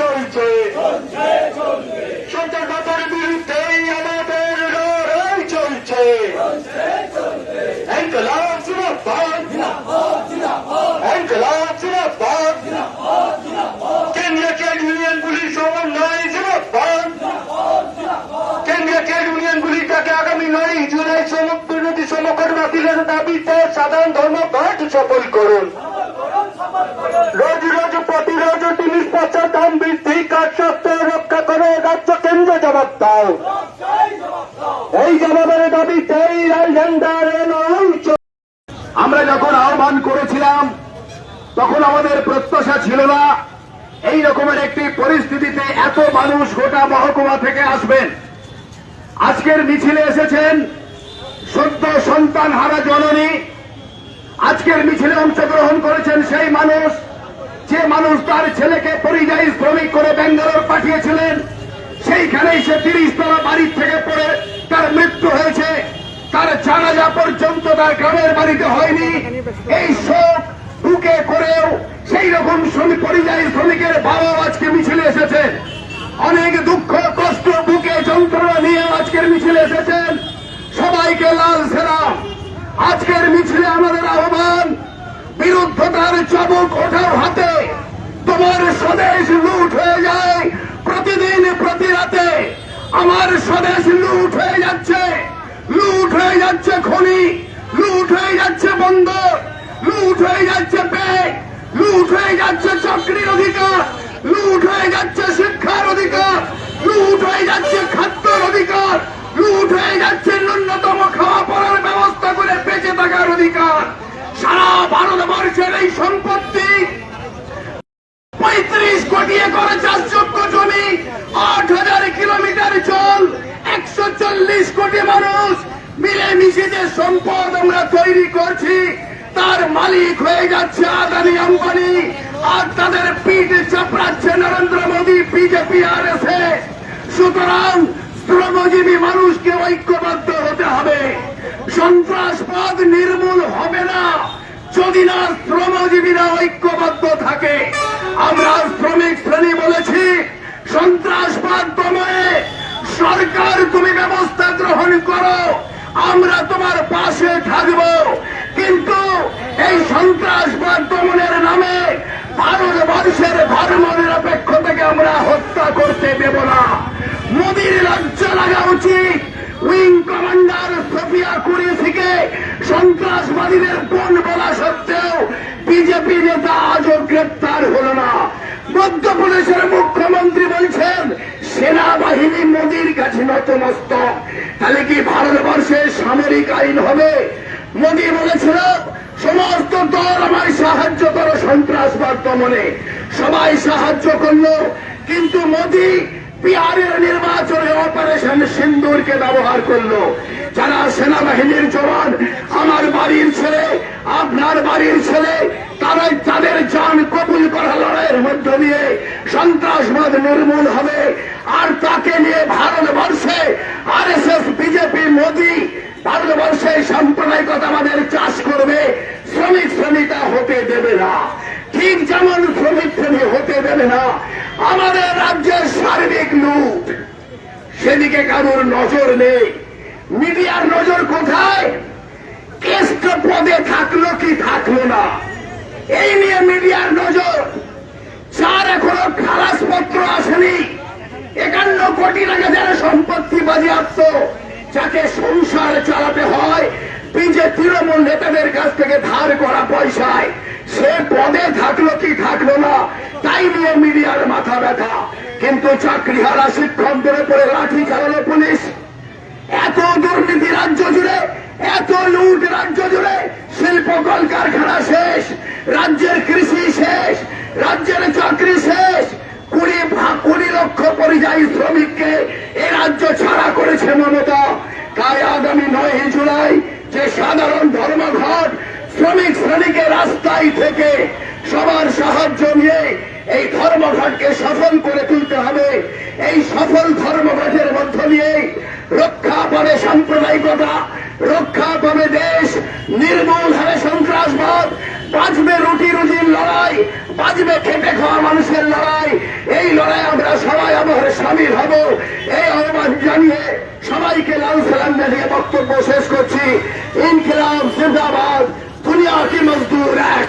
চলছে। সন্ত্রাসবাদের বিরুদ্ধে আমাদের লড়াই চলছে। কেন্দ্রীয় ট্রেড ইউনিয়নগুলির সমন্বয় কেন্দ্রীয় ট্রেড ইউনিয়নগুলিটাকে আগামী নয় জুলাই বিরোধী সমকর বাতিলের দাবিতে সাধারণ ধর্মঘট সফল করুন রোজ রোজ প্রতিরোধ জিনিস পচা দাম বৃদ্ধি কাজ সত্ত্বে রক্ষা করে রাজ্য কেন্দ্র জবাব দাও এই জবাবের দাবিতে এই লাল ঝান্ডার লড়াই চলছে। আমরা যখন আহ্বান করেছিলাম তখন আমাদের প্রত্যাশা ছিল না। এই রকমের একটি পরিস্থিতিতে এত মানুষ গোটা মহকুমা থেকে আসবেন। আজকের মিছিলে এসেছেন সদ্য সন্তান হারা জননী। আজকের মিছিলে অংশগ্রহণ করেছেন সেই মানুষ, যে মানুষ তার ছেলেকে পরিযায়ী শ্রমিক করে ব্যাঙ্গালোর পাঠিয়েছিলেন। সেইখানেই সে তিরিশ তলা বাড়ির থেকে পড়ে। তার মৃত্যু হয়েছে। তার জানাজা পর্যন্ত তার গ্রামের বাড়িতে হয়নি। এই শোক বুকে করেও সেই রকম শ্রমিক পরিযায়ী শ্রমিকের বাবাও আজকে মিছিলে এসেছেন। অনেক দুঃখ, কষ্ট, বুকে যন্ত্রণা নিয়ে আজকের মিছিলে এসেছেন। সবাইকে লাল সেরাম আজকের মিছিলে আমাদের আহ্বান, বিরুদ্ধতার চমক ওঠাও হাতে তোমার স্বদেশ লুট হয়ে যায়। প্রতিদিন, প্রতি রাতে আমার স্বদেশ লুট হয়ে যাচ্ছে। লুট হয়ে যাচ্ছে খনি, লুট হয়ে যাচ্ছে বন্দর, লুট হয়ে যাচ্ছে ব্যাগ লুট হয়ে যাচ্ছে চাকরির অধিকার। লুট হয়ে যাচ্ছে শিক্ষার অধিকার, লুট হয়ে যাচ্ছে খাদ্যর অধিকার, লুট হয়ে যাচ্ছে ন্যূনতম খাওয়া পড়ার ব্যবস্থা করে বেঁচে থাকার অধিকার। সারা ভারতবর্ষের এই সম্পত্তি পঁয়ত্রিশ কোটি একর চাষযোগ্য জমি, আট হাজার কিলোমিটার জল, একশো চল্লিশ কোটি মানুষ মিলেমিশে যে সম্পদ আমরা তৈরি করছি, তার মালিক হয়ে যাচ্ছে আদানি আম্বানি। আর তাদের পিঠ চাপড়াচ্ছে নরেন্দ্র মোদী, বিজেপি আর এসে সুতরাং শ্রমজীবী মানুষকে ঐক্যবদ্ধ হতে হবে। সন্ত্রাসবাদ নির্মূল হবে না যদি না শ্রমজীবীরা ঐক্যবদ্ধ থাকে। আমরা শ্রমিক শ্রেণি বলেছি, সন্ত্রাসবাদ দমনে সরকার, তুমি ব্যবস্থা গ্রহণ করো, আমরা তোমার পাশে থাকব। কিন্তু এই সন্ত্রাসবাদ দমনের নামে ভারতবর্ষের ধর্ম নিরপেক্ষতাকে আমরা হত্যা করতে দেব না। মোদীর লজ্জা লাগা উচিত। উইং কমান্ডার কুড়ি থেকে সন্ত্রাসবাদীদের কোন বলা সত্ত্বেও বিজেপি নেতা আজও গ্রেপ্তার হলো না। মধ্যপ্রদেশের মুখ্যমন্ত্রী বলছেন, সেনাবাহিনী মোদীর কাছে নতমস্তক। তাহলে কি ভারতবর্ষে সামরিক আইন হবে? মোদী বলেছিল সমস্ত দল আমায় সাহায্য করো, সন্ত্রাসবাদ দমনে। সবাই সাহায্য করল, কিন্তু মোদী বিহারের নির্বাচনে অপারেশন সিন্দুরকে ব্যবহার করল। যারা সেনাবাহিনীর জওয়ান, আমার বাড়ির ছেলে, আপনার বাড়ির ছেলে, তারাই তাদের যান কবুল করা লড়াইয়ের মধ্য দিয়ে সন্ত্রাসবাদ নির্মূল হবে। আর তাকে নিয়ে ভারতবর্ষে R S S BJP Modi ভারতবর্ষে সাম্প্রদায়িকতাবাদের চাষ করবে শ্রমিক শ্রেণীটা হতে দেবে না ঠিক যেমন শ্রমিক শ্রেণি হতে দেবে না আমাদের রাজ্যের সার্বিক লুট সেদিকে কারোর নজর নেই। মিডিয়ার নজর কোথায়? পদে থাকল কি থাকল না? এই নিয়ে মিডিয়ার নজর। যার এখনও খালাসপত্র আসেনি। একান্ন কোটি টাকা যারা সম্পত্তি বাজেয়াপ্ত। যাকে সংসার চালাতে হয় বিজে তৃণমূল নেতাদের কাছ থেকে ধার করা পয়সায়। সে পদে থাকল কি থাকল না? তাই নিয়ে মিডিয়ার মাথা ব্যথা। কিন্তু চাকরিহারা শিক্ষকদের উপরে লাঠি চালালো পুলিশ। এত দুর্নীতি রাজ্য জুড়ে, এত লুট রাজ্য জুড়ে, শিল্প কলকারখানা শেষ, রাজ্যের কৃষি শেষ, রাজ্যের চাকরি শেষ। কুড়ি কুড়ি লক্ষ পরিযায়ী শ্রমিককে এ রাজ্য ছাড়া করেছে মমতা। তাই আগামী নয় জুলাই যে সাধারণ ধর্মঘট, শ্রমিক শ্রেণীকে রাস্তায় থেকে সবার সাহায্য নিয়ে এই ধর্মঘটকে সফল করে তুলতে হবে এই সফল ধর্মঘটের মধ্য দিয়ে রক্ষা পাবে সাম্প্রদায়িকতা রক্ষা পাবে দেশ। নির্মূল হবে সন্ত্রাসবাদ। বাঁচবে রুটি রুজির লড়াই। বাঁচবে খেটে খাওয়া মানুষের লড়াই। এই লড়াই আমরা সবাই আমার সামিল হব। এই আহ্বান জানিয়ে সবাইকে লাল সালাম জানিয়ে বক্তব্য শেষ করছি। ইনকিলাব জিন্দাবাদ। দুনিয়া কি মজদুর? এক